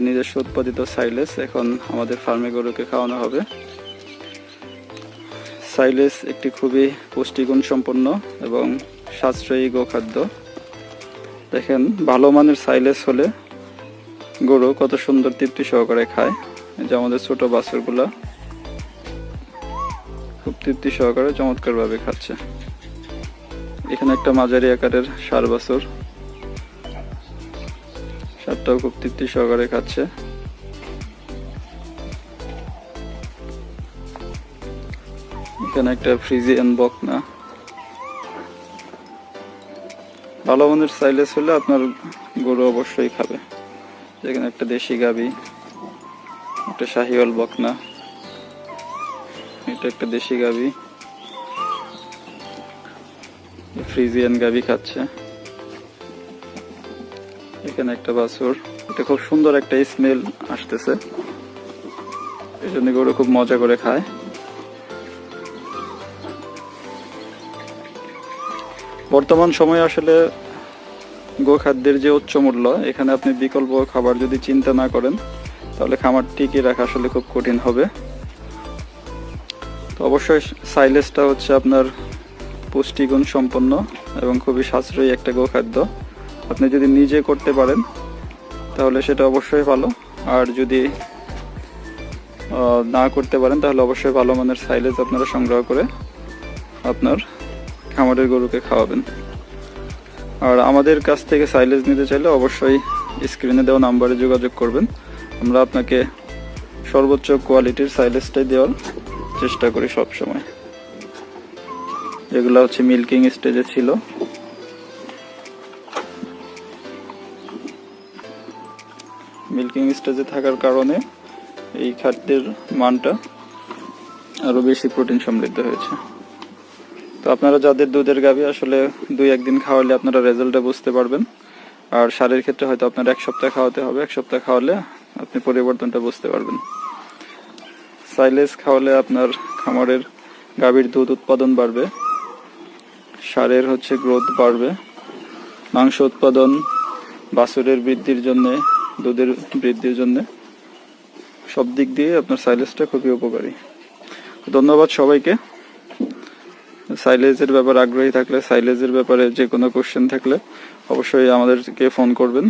আমাদের নিজস্ব উৎপাদিত সাইলেস এখন আমাদের ফার্মে গরুকে খাওয়ানো হবে। সাইলেস একটি খুবই পুষ্টিগুণ সম্পন্ন এবং সাশ্রয়ী গোখাদ্য। দেখেন, ভালো মানের সাইলেস হলে গরু কত সুন্দর তৃপ্তি সহকারে খায়। যে আমাদের ছোট বাছুরগুলা খুব তৃপ্তি সহকারে চমৎকারভাবে খাচ্ছে। এখানে একটা মাঝারি আকারের সার বাছুর। সারটাও খুব তৃপ্তি সহকারে খাচ্ছে। এখানে একটা ফ্রিজিয়ান বকনা ভালো মানের সাইলেস হলে আপনার গরু অবশ্যই খাবে। যেখানে একটা দেশি গাবি, একটা শাহিওয়াল বকনা এটা একটা দেশি গাবি। ফ্রিজিয়ান গাবি খাচ্ছে। এখানে একটা বাছুর। এটা খুব সুন্দর একটা স্মেল আসতেছে। এই জন্য গরু খুব মজা করে খায়। বর্তমান সময়ে আসলে গোখাদ্যের যে উচ্চ মূল্য, এখানে আপনি বিকল্প খাবার যদি চিন্তা না করেন, তাহলে খামার টিকিয়ে রাখা আসলে খুব কঠিন হবে। তো অবশ্যই সাইলেসটা হচ্ছে আপনার পুষ্টিগুণ সম্পন্ন এবং খুবই সাশ্রয়ী একটা গোখাদ্য। আপনি যদি নিজে করতে পারেন, তাহলে সেটা অবশ্যই ভালো। আর যদি না করতে পারেন, তাহলে অবশ্যই ভালো মানের সাইলেজ আপনারা সংগ্রহ করে আপনার খামারের গরুকে খাওয়াবেন। আর আমাদের কাছ থেকে সাইলেজ নিতে চাইলে অবশ্যই স্ক্রিনে দেওয়া নাম্বারে যোগাযোগ করবেন। আমরা আপনাকে সর্বোচ্চ কোয়ালিটির সাইলেজটাই দেওয়ার চেষ্টা করি সব সময় এগুলো হচ্ছে মিল্কিং স্টেজে ছিল। মিল্কিং স্টেজে থাকার কারণে এই খাদ্যের মানটা আরও বেশি প্রোটিন সমৃদ্ধ হয়েছে। তো আপনারা যাদের দুধের গাভী, আসলে দুই একদিন খাওয়ালে আপনারা রেজাল্টটা বুঝতে পারবেন। আর সারের ক্ষেত্রে হয়তো আপনার এক সপ্তাহ খাওয়াতে হবে, এক সপ্তাহ খাওয়ালে আপনি পরিবর্তনটা বুঝতে পারবেন। সাইলেস খাওয়ালে আপনার খামারের গাভীর দুধ উৎপাদন বাড়বে, সারের হচ্ছে গ্রোথ বাড়বে, মাংস উৎপাদন বাছুরের বৃদ্ধির জন্য দুধের বৃদ্ধির জন্য। সব দিক দিয়ে আপনার সাইলেজটা খুবই উপকারী। ধন্যবাদ সবাইকে। সাইলেজের ব্যাপারে আগ্রহী থাকলে সাইলেজের ব্যাপারে যে কোনো কোশ্চেন থাকলে অবশ্যই আমাদেরকে ফোন করবেন।